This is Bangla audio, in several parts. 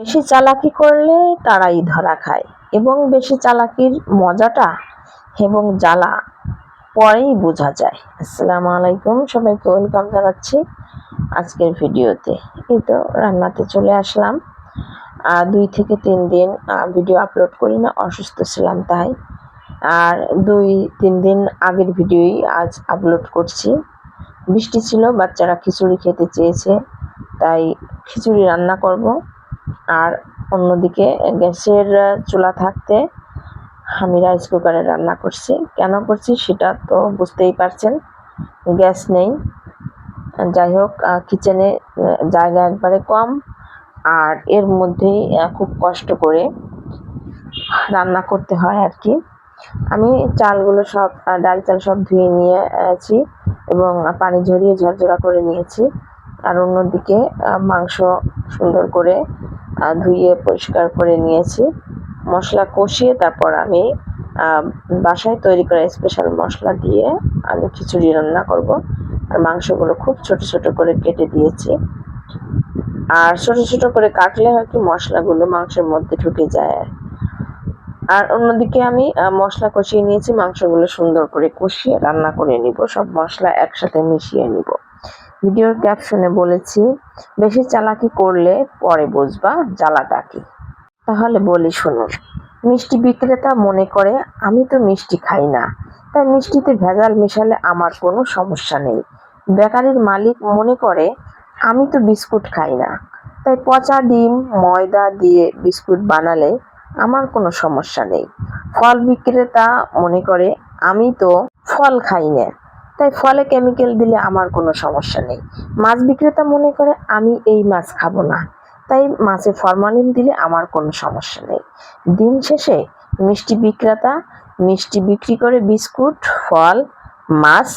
বেশি চালাকি করলে তারাই ধরা খায় এবং বেশি চালাকির মজাটা এবং জ্বালা পরেই বোঝা যায়। আসসালামু আলাইকুম, সবাইকে ওয়েলকাম জানাচ্ছি আজকের ভিডিওতে। এই তো রান্নাতে চলে আসলাম। আর দুই থেকে তিন দিন ভিডিও আপলোড করি না, অসুস্থ ছিলাম তাই। আর দুই, তিন দিন আগের ভিডিওই আজ আপলোড করছি। বৃষ্টি ছিল, বাচ্চারা খিচুড়ি খেতে চেয়েছে, তাই খিচুড়ি রান্না করব। আর অন্যদিকে গ্যাসের চুলা থাকতে আমি রাইস কুকারে রান্না করছি। কেন করছি সেটা তো বুঝতেই পারছেন, গ্যাস নেই। যাই হোক কিচেনে জায়গা একবারে কম আর এর মধ্যেই খুব কষ্ট করে রান্না করতে হয় আর কি। আমি চালগুলো সব ডাল চাল সব ধুয়ে নিয়েছি এবং পানি ঝরিয়ে ঝরঝরা করে নিয়েছি। আর অন্যদিকে মাংস সুন্দর করে ধুয়ে পরিষ্কার করে নিয়েছি। মশলা কষিয়ে তারপর আমি বাসায় তৈরি করা স্পেশাল মশলা দিয়ে আমি খিচুড়ি রান্না করব। আর মাংসগুলো খুব ছোট ছোট করে কেটে দিয়েছি। আর ছোট ছোট করে কাটলে হয় কি, মশলাগুলো মাংসের মধ্যে ঢুকে যায়। আর অন্যদিকে আমি মশলা কষিয়ে নিয়েছি, মাংসগুলো সুন্দর করে কষিয়ে রান্না করে নিব। সব মশলা একসাথে মিশিয়ে নিব। ভিডিওর ক্যাপশনে বলেছি, বেশি চালাকি করলে পরে বুঝবা জ্বালাটা কি। তাহলে বলি, শুনুন, মিষ্টি বিক্রেতা মনে করে, আমি তো মিষ্টি খাই না, তাই মিষ্টিতে ভেজাল মেশালে আমার কোনো সমস্যা নেই। বেকারির মালিক মনে করে, আমি তো বিস্কুট খাই না, তাই পচা ডিম, ময়দা দিয়ে বিস্কুট বানালে আমার কোনো সমস্যা নেই। ফল বিক্রেতা মনে করে, আমি তো ফল খাই না। তাই ফলে কেমিক্যাল দিলে আমার কোনো সমস্যা নেই। মাছ বিক্রেতা মনে করে, আমি এই মাছ খাব না। তাই মাছে ফরমালিন দিলে আমার কোনো সমস্যা নেই। দিন শেষে মিষ্টি বিক্রেতা, মিষ্টি বিক্রি করে বিস্কুট, ফল, মাছ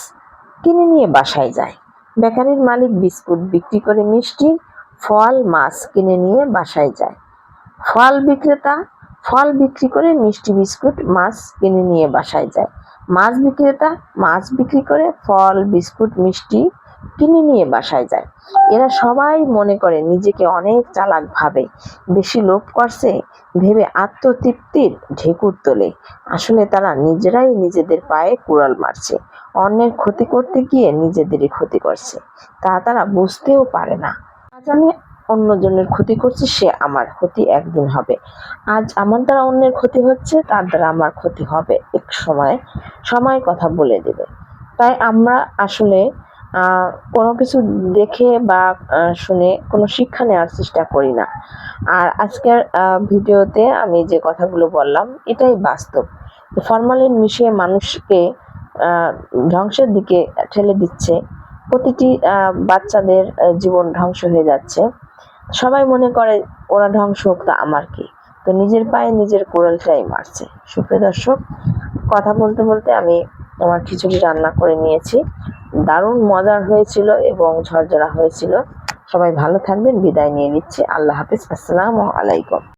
কিনে নিয়ে বাসায় যায়। বেকারির মালিক বিস্কুট বিক্রি করে মিষ্টি, ফল, মাছ কিনে নিয়ে বাসায় যায়। ফল বিক্রেতা, ফল বিক্রি করে মিষ্টি, বিস্কুট, মাছ কিনে নিয়ে বাসায় যায়। মাছ বিক্রেতা মাছ বিক্রি করে ফল, বিস্কুট, মিষ্টি কিনে নিয়ে বাসায় যায়। এরা সবাই মনে করে নিজেকে অনেক চালাক ভাবে, বেশি লোভ করছে, ভেবে আত্মতৃপ্তির ঢেকুর তোলে। আসলে তারা নিজেরাই নিজেদের পায়ে কুড়াল মারছে, অন্যের ক্ষতি করতে গিয়ে নিজেদেরই ক্ষতি করছে। তা তারা বুঝতেও পারে না। আজ আমি অন্যজনের ক্ষতি করছি, সে আমার ক্ষতি একদিন হবে। আজ আমার দ্বারা অন্যের ক্ষতি হচ্ছে, তার দ্বারা আমার ক্ষতি হবে। এক সময় সময় কথা বলে দেবে। তাই আমরা আসলে কোনো কিছু দেখে বা শুনে কোনো শিক্ষা নেওয়ার চেষ্টা করি না। আর আজকের ভিডিওতে আমি যে কথাগুলো বললাম, এটাই বাস্তব। ফরমালিন মিশিয়ে মানুষকে ধ্বংসের দিকে ঠেলে দিচ্ছে। প্রতিটি বাচ্চাদের জীবন ধ্বংস হয়ে যাচ্ছে। সবাই মনে করে ওরা ধ্বংস হোক তা আমার কি। তো নিজের পায়ে নিজের কোড়ালটাই মারছে। সুপ্রিয় দর্শক, কথা বলতে বলতে আমি আমার খিচুড়ি রান্না করে নিয়েছি। দারুণ মজার হয়েছিল এবং ঝরঝরা হয়েছিল। সবাই ভালো থাকবেন, বিদায় নিয়ে নিচ্ছি। আল্লাহ হাফিজ। আসসালামু আলাইকুম।